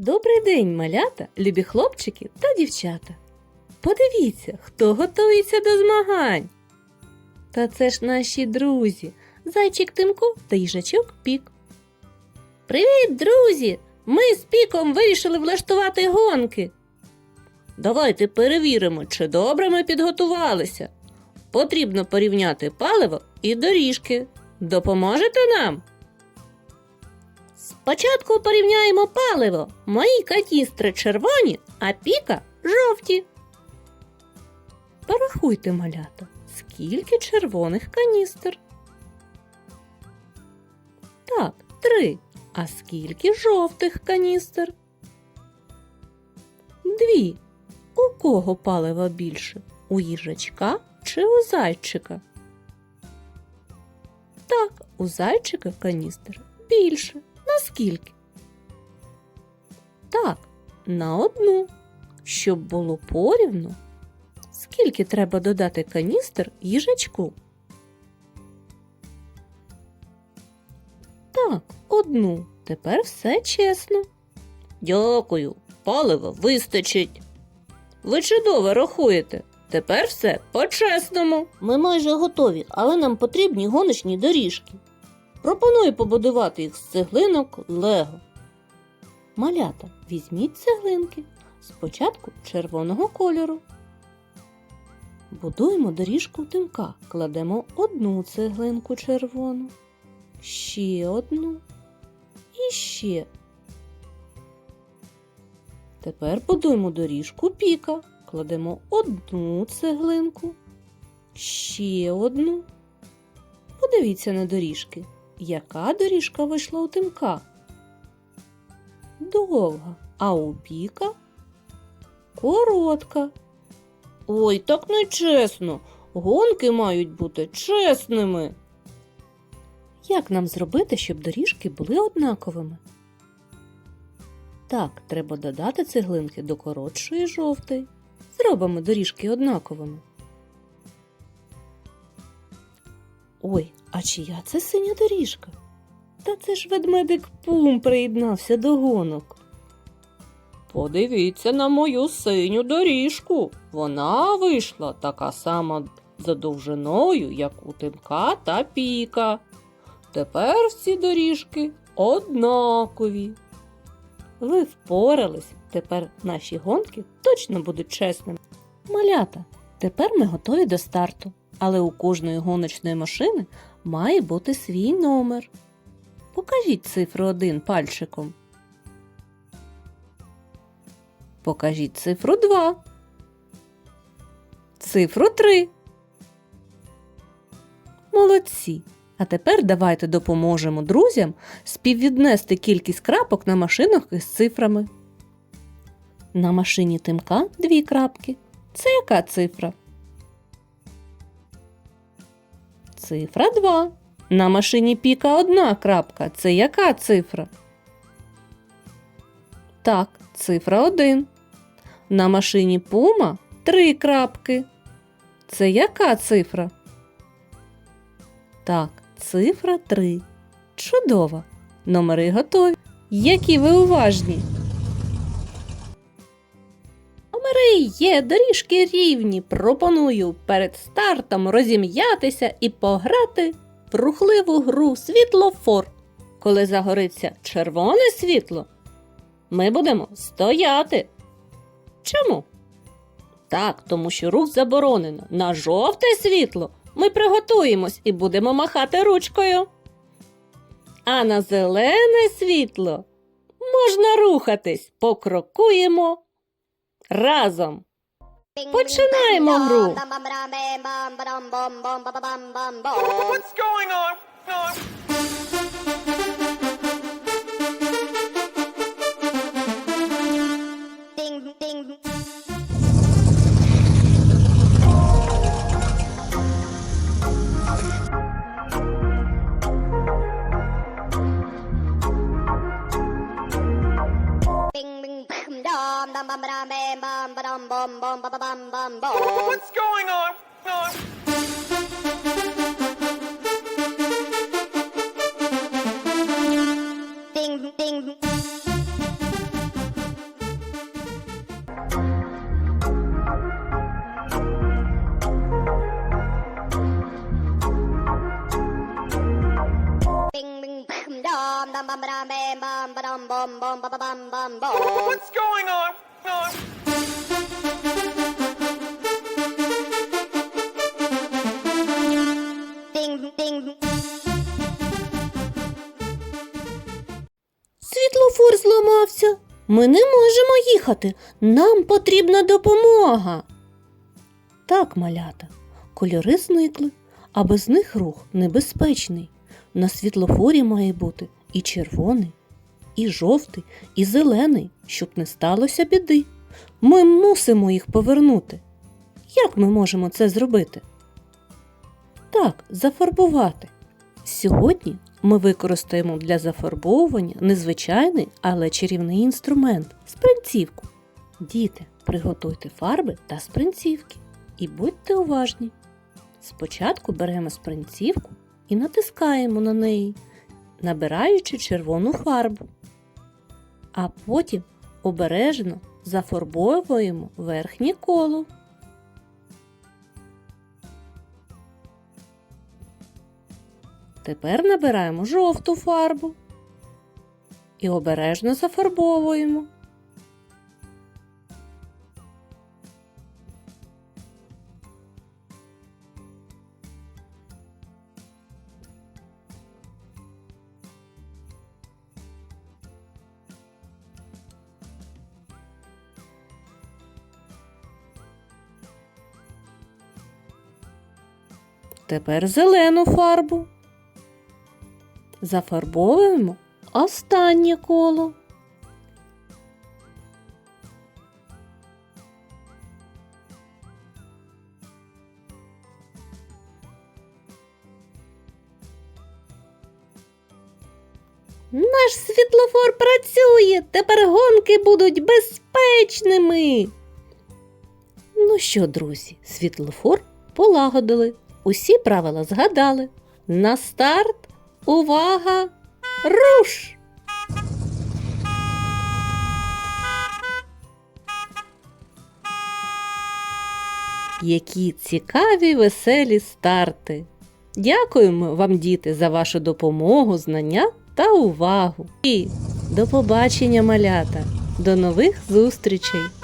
Добрий день, малята, любі хлопчики та дівчата. Подивіться, хто готується до змагань. Та це ж наші друзі, зайчик Тимко та їжачок Пік. Привіт, друзі! Ми з Піком вирішили влаштувати гонки. Давайте перевіримо, чи добре ми підготувалися. Потрібно порівняти паливо і доріжки. Допоможете нам? Спочатку порівняємо паливо. Мої каністри червоні, а піка жовті. Порахуйте, малята, скільки червоних каністр. Так, три. А скільки жовтих каністр? Дві. У кого палива більше? У їжачка чи у зайчика? Так, у зайчика каністр більше. Наскільки? Так, на одну. Щоб було порівну. Скільки треба додати каністр їжачку? Так, одну. Тепер все чесно. Дякую, палива вистачить. Ви чудово рахуєте. Тепер все по-чесному. Ми майже готові, але нам потрібні гоночні доріжки. Пропоную побудувати їх з цеглинок Лего. Малята, візьміть цеглинки. Спочатку червоного кольору. Будуємо доріжку тимка. Кладемо одну цеглинку червону, ще одну і ще. Тепер будуємо доріжку піка. Кладемо одну цеглинку, ще одну. Подивіться на доріжки. Яка доріжка вийшла у тимка? Довга, а у піка коротка. Ой, так нечесно. Гонки мають бути чесними. Як нам зробити, щоб доріжки були однаковими? Так, треба додати цеглинки до коротшої жовтої. Зробимо доріжки однаковими. Ой, а чия це синя доріжка? Та це ж ведмедик Пум приєднався до гонок. Подивіться на мою синю доріжку. Вона вийшла така сама за довжиною, як у Тимка та Піка. Тепер всі доріжки однакові. Ви впорались, тепер наші гонки точно будуть чесними. Малята, тепер ми готові до старту, але у кожної гоночної машини має бути свій номер. Покажіть цифру 1 пальчиком. Покажіть цифру 2. Цифру 3. Молодці. А тепер давайте допоможемо друзям співвіднести кількість крапок на машинах із цифрами. На машині тимка дві крапки. Це яка цифра? Цифра 2. На машині піка одна крапка. Це яка цифра? Так, цифра 1. На машині пума три крапки. Це яка цифра? Так, цифра 3. Чудово. Номери готові. Які ви уважні. Номери є, доріжки рівні. Пропоную перед стартом розім'ятися і пограти в рухливу гру світлофор. Коли загориться червоне світло, ми будемо стояти. Чому? Так, тому що рух заборонено. На жовте світло ми приготуємось і будемо махати ручкою. А на зелене світло можна рухатись, покрокуємо разом. Починаємо гру. What's going on? What's going on? What's going on? Світлофор зламався. Ми не можемо їхати. Нам потрібна допомога. Так, малята, кольори зникли, а без них рух небезпечний. На світлофорі має бути і червоний, і жовтий, і зелений, щоб не сталося біди. Ми мусимо їх повернути. Як ми можемо це зробити? Так, зафарбувати. Сьогодні ми використаємо для зафарбовування незвичайний, але чарівний інструмент спринцівку. Діти, приготуйте фарби та спринцівки і будьте уважні. Спочатку беремо спринцівку і натискаємо на неї, набираючи червону фарбу. А потім обережно зафарбовуємо верхнє коло. Тепер набираємо жовту фарбу і обережно зафарбовуємо. Тепер зелену фарбу. Зафарбовуємо останнє коло. Наш світлофор працює. Тепер гонки будуть безпечними. Ну що, друзі, світлофор полагодили. Усі правила згадали. На старт Увага! Руш! Які цікаві веселі старти! Дякуємо вам, діти, за вашу допомогу, знання та увагу. І до побачення, малята! До нових зустрічей!